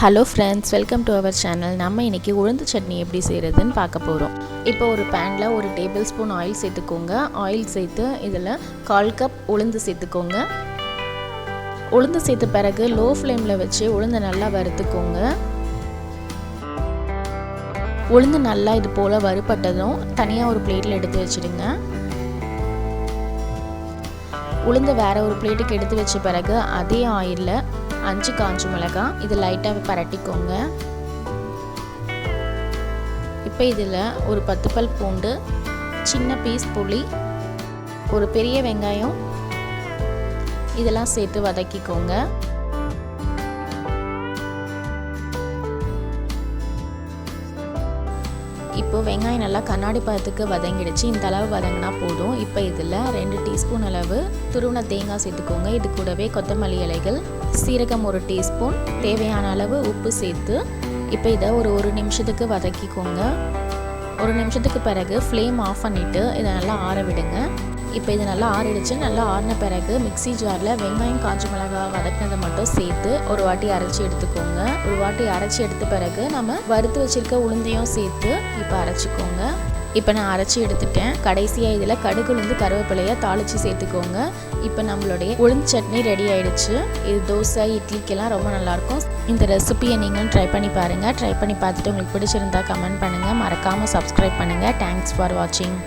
Hello friends welcome to our channel நம்ம இன்றைக்கி உளுந்து சட்னி எப்படி செய்கிறதுன்னு பார்க்க போகிறோம் இப்போ ஒரு பேனில் ஒரு டேபிள் ஸ்பூன் ஆயில் சேர்த்துக்கோங்க. ஆயில் சேர்த்து இதில் கால் கப் உளுந்து சேர்த்துக்கோங்க. உளுந்து சேர்த்த பிறகு லோ ஃப்ளேமில் வச்சு உளுந்து நல்லா வறுத்துக்கோங்க. உளுந்து நல்லா இது போல் வறுபட்டதும் தனியாக ஒரு பிளேட்டில் எடுத்து வச்சுடுங்க. உளுந்து வேறு ஒரு பிளேட்டுக்கு எடுத்து வச்ச பிறகு அதே ஆயிலில் அஞ்சு காஞ்ச மிளகாய் இது லைட்டாக பரட்டிக்கோங்க. இப்போ இதில் ஒரு பத்து பல் பூண்டு சின்ன பீஸ் புளி ஒரு பெரிய வெங்காயம் இதெல்லாம் சேர்த்து வதக்கிக்கோங்க. இப்போ வெங்காயம் நல்லா கண்ணாடி பழத்துக்கு வதங்கிடுச்சு. இந்த அளவு வதங்கினா போதும். இப்போ இதில் ரெண்டு டீஸ்பூன் அளவு துருவன தேங்காய் சேர்த்துக்கோங்க. இது கூடவே கொத்தமல்லி இலைகள் சீரகம் ஒரு டீஸ்பூன் தேவையான அளவு உப்பு சேர்த்து இப்போ இதை ஒரு ஒரு நிமிஷத்துக்கு வதக்கிக்கோங்க. ஒரு நிமிஷத்துக்கு பிறகு ஃப்ளேம் ஆஃப் பண்ணிவிட்டு இதை நல்லா ஆற விடுங்க. இப்போ இது நல்லா ஆறிடுச்சு. நல்லா ஆறின பிறகு மிக்சி ஜாரில் வெங்காயம் காஞ்ச மிளகாய் வதக்கினதை மட்டும் சேர்த்து ஒரு வாட்டி அரைச்சி எடுத்துக்கோங்க. ஒரு வாட்டி அரைச்சி எடுத்த பிறகு நம்ம வறுத்து வச்சிருக்க உளுந்தையும் சேர்த்து இப்போ அரைச்சிக்கோங்க. இப்போ நான் அரைச்சி எடுத்துட்டேன். கடைசியாக இதில் கடுகு உளுந்து கருவேப்பிலையை தாளித்து சேர்த்துக்கோங்க. இப்போ நம்மளுடைய உளுந்து சட்னி ரெடி ஆயிடுச்சு. இது தோசை இட்லிக்கெல்லாம் ரொம்ப நல்லாயிருக்கும். இந்த ரெசிபியை நீங்களும் ட்ரை பண்ணி பாருங்கள் ட்ரை பண்ணி பார்த்துட்டு உங்களுக்கு பிடிச்சிருந்தா கமெண்ட் பண்ணுங்கள் மறக்காமல் சப்ஸ்கிரைப் பண்ணுங்கள் தேங்க்ஸ் ஃபார் வாட்சிங்